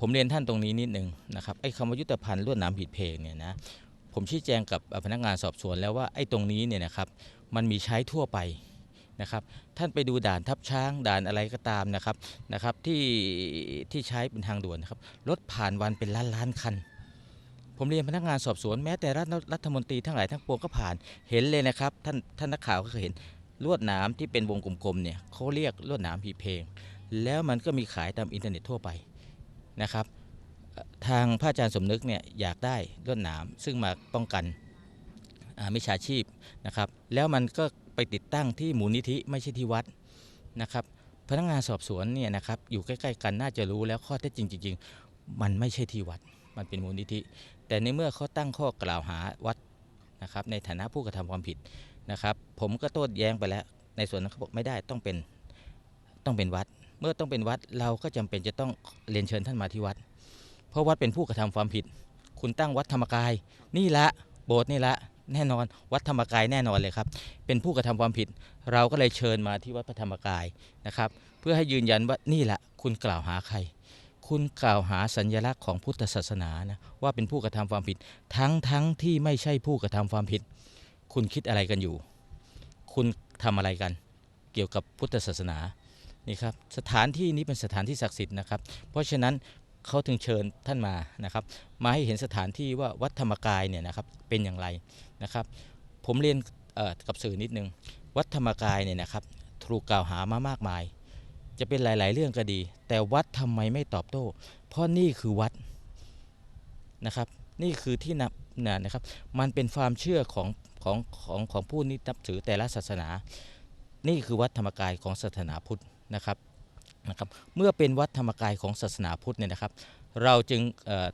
ผมเรียนท่านตรงนี้นิดหนึ่งนะครับไอ้คำว่ายุทธภัณฑ์ลวดหนามผิดเพลงเนี่ยนะผมชี้แจงกับพนักงานสอบสวนแล้วว่าไอ้ตรงนี้เนี่ยนะครับมันมีใช้ทั่วไปนะครับท่านไปดูด่านทับช้างด่านอะไรก็ตามนะครับนะครับที่ที่ใช้เป็นทางด่วนนะครับรถผ่านวันเป็นล้านล้านคัน ผมเรียนพนักงานสอบสวนแม้แต่รัฐรัฐมนตรีทั้งหลายทั้งปวงก็ผ่านเห็นเลยนะครับท่านท่านนักข่าวก็เคยเห็นลวดหนามที่เป็นวงกลมๆเนี่ยเขาเรียกลวดหนามผีเพลง แล้วมันก็มีขายตามอินเทอร์เน็ตทั่วไป นะครับ ทางพระอาจารย์สมนึกเนี่ยอยากได้ลวดหนามซึ่งมาป้องกันมิจฉาชีพนะครับ แล้วมันก็ไปติดตั้งที่มูลนิธิไม่ใช่ที่วัดนะครับ พนักงานสอบสวนเนี่ยนะครับอยู่ใกล้ๆกันน่าจะรู้แล้วข้อเท็จจริงจริงๆมันไม่ใช่ที่วัด มันเป็นมูลนิธิ แต่ในเมื่อเขาตั้งข้อกล่าวหาวัดนะครับในฐานะผู้กระทำความผิดนะครับ ผมก็โต้แย้งไปแล้ว ในส่วนนั้นเขาบอกไม่ได้ต้องเป็นต้องเป็นวัด เมื่อต้องเป็นวัดเราก็จำเป็นจะต้องเรียนเชิญท่านมาที่วัด เพราะวัดเป็นผู้กระทำความผิด คุณตั้งวัดธรรมกาย นี่ละโบสถ์นี่ละแน่นอน วัดธรรมกายแน่นอนเลยครับ เป็นผู้กระทำความผิด เราก็เลยเชิญมาที่วัดพระธรรมกายนะครับ เพื่อให้ยืนยันว่านี่แหละคุณกล่าวหาใคร คุณกล่าวหาสัญลักษณ์ของพุทธศาสนานะว่าเป็นผู้กระทำความผิด ทั้งทั้งที่ไม่ใช่ผู้กระทำความผิด คุณคิดอะไรกันอยู่ คุณทำอะไรกัน เกี่ยวกับพุทธศาสนา นี่ครับสถานที่นี้เป็นสถานที่ศักดิ์สิทธิ์นะครับ เพราะฉะนั้นเขาถึงเชิญท่านมานะครับ มาให้เห็นสถานที่ว่าวัดธรรมกายเนี่ยนะครับเป็นอย่างไรนะครับ ผมเรียนกับสื่อนิดนึง วัดธรรมกายเนี่ยนะครับ ถูกกล่าวหามามากมาย จะเป็นหลาย ๆ เรื่องก็ดี แต่วัดทำไมไม่ตอบโต้ เพราะนี่คือวัดนะครับ นี่คือที่นับนะนะครับ มันเป็นความเชื่อของของของของผู้นินับถือแต่ละศาสนา นี่คือวัดธรรมกายของศาสนาพุทธ นะครับนะครับเมื่อเป็นวัดธรรมกายของศาสนาพุทธเนี่ยนะครับ เราจึง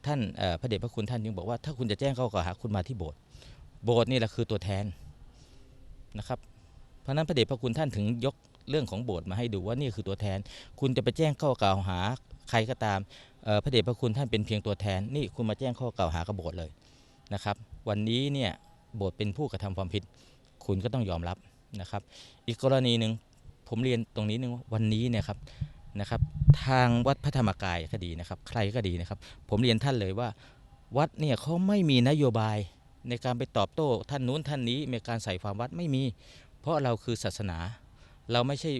ท่านพระเดชพระคุณท่านจึงบอกว่าถ้าคุณจะแจ้งข้อกล่าวหาคุณมาที่โบสถ์โบสถ์นี่แหละคือตัวแทนนะครับเพราะนั้นพระเดชพระคุณท่านถึงยกเรื่องของโบสถ์มาให้ดูว่านี่คือตัวแทน คุณจะไปแจ้งข้อกล่าวหาใครก็ตามพระเดชพระคุณท่านเป็นเพียงตัวแทน นี่คุณมาแจ้งข้อกล่าวหากับโบสถ์เลยนะครับวันนี้เนี่ยโบสถ์เป็นผู้กระทำความผิด คุณก็ต้องยอมรับนะครับ อีกกรณีหนึ่ง ผมเรียนตรงนี้นึงว่าวันนี้เนี่ยครับนะครับ ทางวัดพระธรรมกายก็ดีนะครับ ใครก็ดีนะครับ ผมเรียนท่านเลยว่า วัดเนี่ยเขาไม่มีนโยบายในการไปตอบโต้ท่านนู้นท่านนี้มีการใส่ความวัดไม่มี เพราะเราคือศาสนา เราไม่ใช่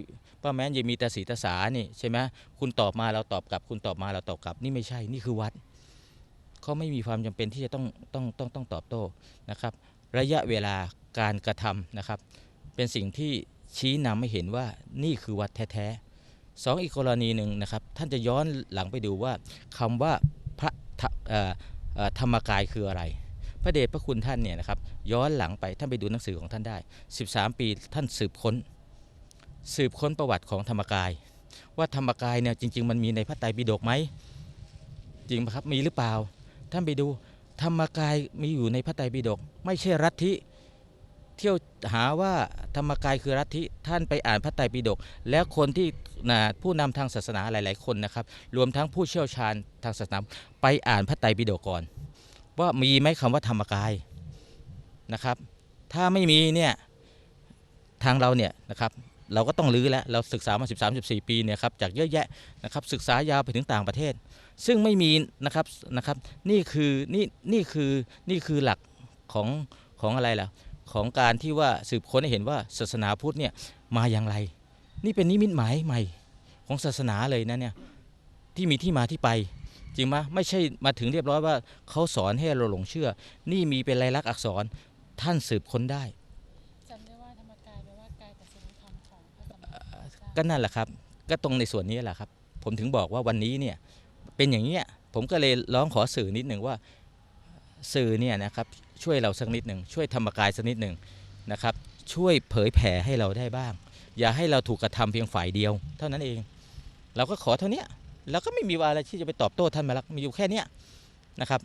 ป้าแม้นยังมีแต่สีตาสานี่ใช่ไหมคุณตอบมาเราตอบกลับ คุณตอบมาเราตอบกลับ นี่ไม่ใช่นี่คือวัดเขาไม่มีความจำเป็นที่จะต้องต้องต้องต้องตอบโต้นะครับ ระยะเวลาการกระทำนะครับ เป็นสิ่งที่ ชี้นำให้เห็นว่านี่คือวัดแท้ๆสองอีกกรณีหนึ่งนะครับ ท่านจะย้อนหลังไปดูว่าคำว่าพระธรรมกายคืออะไร พระเดชพระคุณท่านเนี่ยนะครับย้อนหลังไปท่านไปดูหนังสือของท่านได้ 13 ปีท่านสืบค้น สืบค้นประวัติของธรรมกาย ว่าธรรมกายเนี่ยจริง ๆ มันมีในพระไตรปิฎกไหมจริงไหมครับมีหรือเปล่า ท่านไปดูธรรมกายมีอยู่ในพระไตรปิฎกไม่ใช่รัฐทิ เที่ยวหาว่าธรรมกายคือรัฐทิท่านไปอ่านพระไตรปิฎกแล้วคนที่นะผู้นำทางศาสนาหลาย ๆ คนนะครับ รวมทั้งผู้เชี่ยวชาญทางศาสนาไปอ่านพระไตรปิฎกก่อน ว่ามีไหมคำว่าธรรมกายนะครับ ถ้าไม่มีเนี่ยทางเราเนี่ยนะครับเราก็ต้องรื้อแล้วเราศึกษามา 13 14 ปีเนี่ยครับจากเยอะแยะนะครับศึกษายาวไปถึงต่างประเทศ ซึ่งไม่มีนะครับนะครับนี่คือนี่นี่คือนี่คือหลักของของอะไรล่ะ ของการที่ว่าสืบค้นให้เห็นว่าศาสนาพุทธเนี่ยมาอย่างไร นี่เป็นนิมิตหมายใหม่ของศาสนาเลยนะเนี่ยที่มีที่มาที่ไป จริงไหมไม่ใช่มาถึงเรียบร้อยว่าเขาสอนให้เราหลงเชื่อ นี่มีเป็นลายลักษณ์อักษรท่านสืบค้นได้จำได้ว่าธรรมกายแปลว่ากายตัดสินธรรมของพระสัมมาสัมพุทธเจ้าก็นั่นแหละครับ ก็ตรงในส่วนนี้แหละครับ ผมถึงบอกว่าวันนี้เนี่ยเป็นอย่างเนี้ยผมก็เลยร้องขอสื่อนิดหนึ่งว่า สื่อเนี่ยนะครับช่วยเราสักนิดหนึ่งช่วยธรรมกายสักนิดหนึ่งนะครับช่วยเผยแผ่ให้เราได้บ้าง อย่าให้เราถูกกระทำเพียงฝ่ายเดียว เท่านั้นเอง เราก็ขอเท่านี้เราก็ไม่มีวาอะไรที่จะไปตอบโต้ท่านมาลักษมีอยู่แค่เนี้ยนะครับ